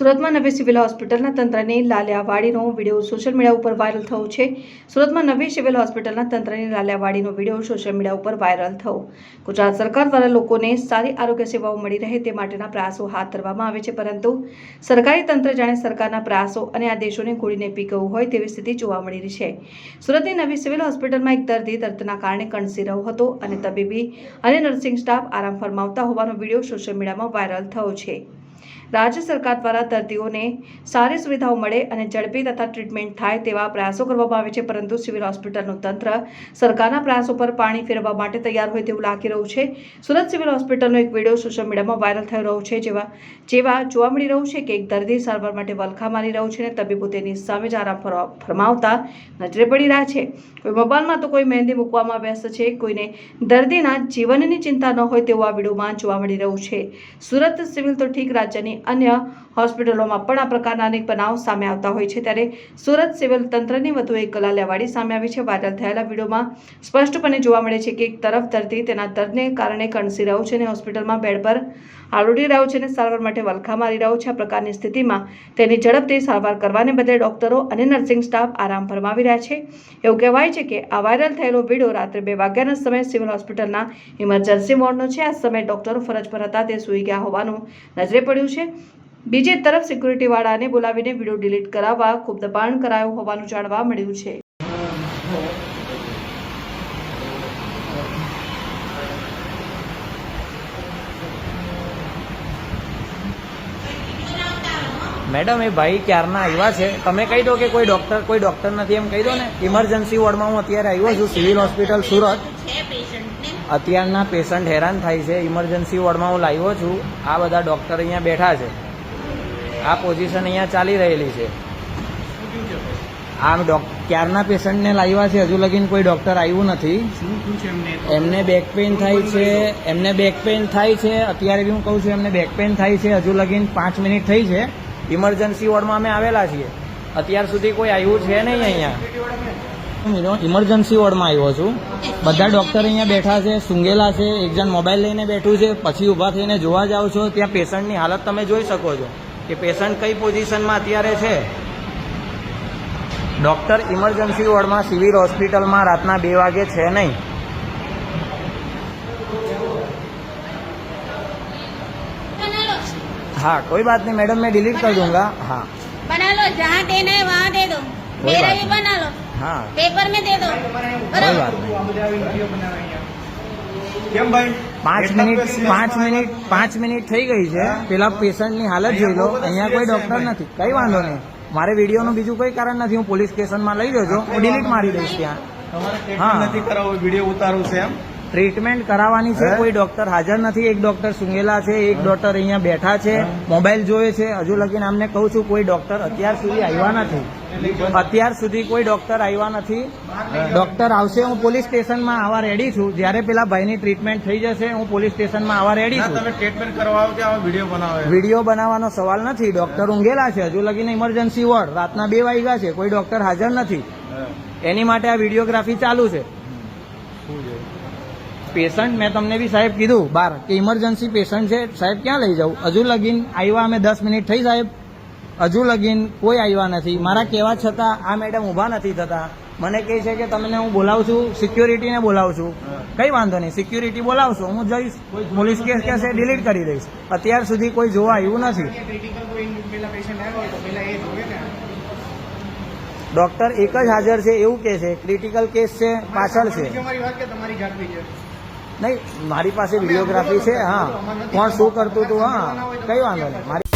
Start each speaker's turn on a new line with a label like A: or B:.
A: સુરતમાં નવી સિવિલ હોસ્પિટલના તંત્રની લાલિયાવાડીનો વીડિયો સોશિયલ મીડિયા ઉપર વાયરલ થયો છે. સુરતમાં નવી સિવિલ હોસ્પિટલના તંત્રની લાલિયાવાડીનો વીડિયો સોશિયલ મીડિયા ઉપર વાયરલ થયો. ગુજરાત સરકાર દ્વારા લોકોને સારી આરોગ્ય સેવાઓ મળી રહે તે માટેના પ્રયાસો હાથ ધરવામાં આવે છે, પરંતુ સરકારી તંત્ર જાણે સરકારના પ્રયાસો અને આદેશોને ઘોડીને પી હોય તેવી સ્થિતિ જોવા મળી રહી છે. સુરતની નવી સિવિલ હોસ્પિટલમાં એક દર્દી દર્દના કારણે કણસી રહ્યો હતો અને તબીબી અને નર્સિંગ સ્ટાફ આરામ ફરમાવતા હોવાનો વીડિયો સોશિયલ મીડિયામાં વાયરલ થયો છે. રાજ્ય સરકાર દ્વારા દર્દીઓને સારી સુવિધાઓ મળે અને ઝડપી તથા ટ્રીટમેન્ટ થાય તેવા પ્રયાસો કરવામાં આવે છે. પરંતુ સિવિલ હોસ્પિટલનું તંત્ર સરકારના પ્રયાસો પર પાણી ફેરવવા માટે તૈયાર હોય તેવું લાગી રહ્યું છે. સુરત સિવિલ હોસ્પિટલનો એક વીડિયો સોશિયલ મીડિયામાં વાયરલ થઈ રહ્યો છે. જેવા જેવા જોવા મળી રહ્યું છે કે એક દર્દી સારવાર માટે વલખા મારી રહ્યું છે અને તબીબો તેની સામે જ આરામ ફરમાવતા નજરે પડી રહ્યા છે. કોઈ મોબાઈલમાં તો કોઈ મહેંદી મૂકવામાં વ્યસ્ત છે. કોઈને દર્દીના જીવનની ચિંતા ન હોય તેવું આ વિડીયોમાં જોવા મળી રહ્યું છે. સુરત સિવિલ તો ઠીક રાજ્યની અન્ય હોસ્પિટલોમાં પણ આ પ્રકારના અનેક બનાવ સામે આવતા હોય છે. ત્યારે સુરત સિવિલ તંત્રની વધુ એક ગલાલેવાડી સામે આવી છે. વાયરલ થયેલા વિડીયોમાં સ્પષ્ટપણે જોવા મળે છે કે એક તરફ દર્દી તેના દર્દને કારણે કણસી રહ્યો છે અને હોસ્પિટલમાં બેડ પર આરોડી રહ્યો છે અને સારવાર માટે વલખા મારી રહ્યો છે. આ પ્રકારની સ્થિતિમાં તેની ઝડપથી સારવાર કરવાને બદલે ડોક્ટરો અને નર્સિંગ સ્ટાફ આરામ ફરમાવી રહ્યા છે. એવું કહેવાય છે કે આ વાયરલ થયેલો વીડિયો રાત્રે બે વાગ્યાના સમયે સિવિલ હોસ્પિટલના ઇમરજન્સી વોર્ડનો છે. આ સમયે ડોક્ટરો ફરજ પર હતા, તે સૂઈ ગયા હોવાનું નજરે પડ્યું છે. બીજી તરફ સિક્યુરિટીવાળાને બોલાવીને વીડિયો ડિલીટ કરાવવા ખૂબ દબાણ કરાયું હોવાનું જાણવા મળ્યું છે.
B: મેડમ, એ ભાઈ ક્યારના આવ્યા છે? તમે કહી દો કે કોઈ ડોક્ટર કોઈ ડોક્ટર નથી એમ કહી દો ને. ઇમરજન્સી વોર્ડમાં હું અત્યારે આવ્યો છું, સિવિલ હોસ્પિટલ સુરત. અત્યારના પેશન્ટ હેરાન થાય છે. ઇમરજન્સી વોર્ડમાં હું લાવ્યો છું. આ બધા ડોક્ટર અહીંયા બેઠા છે. આ પોઝિશન અહીંયા ચાલી રહેલી છે. આમ ડોક ક્યારના પેશન્ટને લાવ્યા છે? હજુ લગીન કોઈ ડોક્ટર આવ્યું નથી. એમને બેક પેઇન થાય છે. એમને બેક પેઇન થાય છે. અત્યારે બી હું કહું છું, એમને બેક પેઇન થાય છે. હજુ લગીન પાંચ મિનિટ થઈ છે. ઇમરજન્સી વોર્ડમાં અમે આવેલા છીએ. અત્યાર સુધી કોઈ આવ્યું છે નહીં અહીંયા. ઇમરજન્સી વોર્ડમાં આવ્યો છું. બધા ડોક્ટર અહીંયા બેઠા છે, સૂંઘેલા છે એક જણ મોબાઈલ લઈને બેઠું છે, પછી ઊભા થઈને જોવા જાઓ છો, ત્યાં પેશન્ટની હાલત તમે જોઈ શકો છો કે પેશન્ટ કઈ પોઝિશનમાં અત્યારે છે. ડોક્ટર ઇમરજન્સી વોર્ડમાં સિવિલ હોસ્પિટલમાં રાતના બે વાગે છે નહીં. हाँ कोई बात नहीं मैडम मैं डिलीट कर दूंगा हाँ
C: बना लो जहाँ देना है वहाँ दे दो
B: कोई
C: मेरा
B: बात
C: भी
B: नहीं।
C: बना लो
B: हाँ
C: पेपर में दे दो
B: कोई
C: बराबर
B: बात नहीं
D: કેમ ભાઈ
B: પાંચ
D: એટલા
B: મિનિટ
D: પેશન્ટ
B: પાંચ
D: માં
B: મિનિટ પાંચ મિનિટ થઈ ગઈ છે પેલા પેશન્ટની હાલત જોઈ લો અહીંયા કોઈ ડોક્ટર નથી કઈ વાંધો નહીં મારે વિડીયોનું બીજું કોઈ કારણ નથી હું પોલીસ સ્ટેશનમાં લઈ જજો હું ડિલીટ મારી દઈશ ત્યાં
D: તમારે
B: હા.
D: ટ્રીટમેન્ટ નથી કરાવવું વિડીયો ઉતારવું છે એમ
B: ટ્રીટમેન્ટ કરાવવાની છે. કોઈ ડોક્ટર હાજર નથી. એક ડોક્ટર સુંગેલા છે એક ડોક્ટર અહીંયા બેઠા છે મોબાઈલ જોવે છે. હજુ લગીને અમને કહું છું કોઈ ડોક્ટર અત્યાર સુધી આવ્યા નથી. અત્યાર સુધી કોઈ ડોક્ટર આવ્યા નથી. ડોક્ટર આવશે હું પોલીસ સ્ટેશનમાં આવવા રેડી છું. જ્યારે પેલા ભાઈની ટ્રીટમેન્ટ થઈ જશે હું પોલીસ સ્ટેશનમાં આવવા રેડી છું.
D: તમે ટ્રીટમેન્ટ કરવા આવો કે આવા વીડિયો બનાવે?
B: વીડિયો બનાવવાનો સવાલ નથી. ડોક્ટર ઊંઘેલા છે. હજુ લગીને ઇમરજન્સી વોર્ડ રાતના બે વાગ્યા છે. કોઈ ડોક્ટર હાજર નથી. એની માટે આ વિડીયોગ્રાફી ચાલુ છે? પેશન્ટ, મેં તમને બી સાહેબ કીધું, બાર, કે ઇમરજન્સી પેશન્ટ છે, સાહેબ ક્યાં લઈ જાઉં? હજુ લગીન આવ્યા અમે દસ મિનિટ થઈ સાહેબ. હજુ લગીન કોઈ આવ્યા નથી. મારા કહેવા છતાં આ મેડમ ઊભા નથી થતા. મને કહે છે કે તમને હું બોલાવું છું સિક્યોરિટીને બોલાવું છું. કઈ વાંધો નહીં સિક્યુરિટી બોલાવશો, હું જઈશ. પોલીસ કેસ કહેશે ડિલીટ કરી દઈશ. અત્યાર સુધી કોઈ જોવા આવ્યું નથી. ડોક્ટર એક જ હાજર છે, એવું કે છે ક્રિટિકલ કેસ છે, પાછળ છે. નહીં મારી પાસે વિડીયોગ્રાફી છે હા. કોણ શું કરતું હતું? હા કઈ વાંધો નહીં. મારી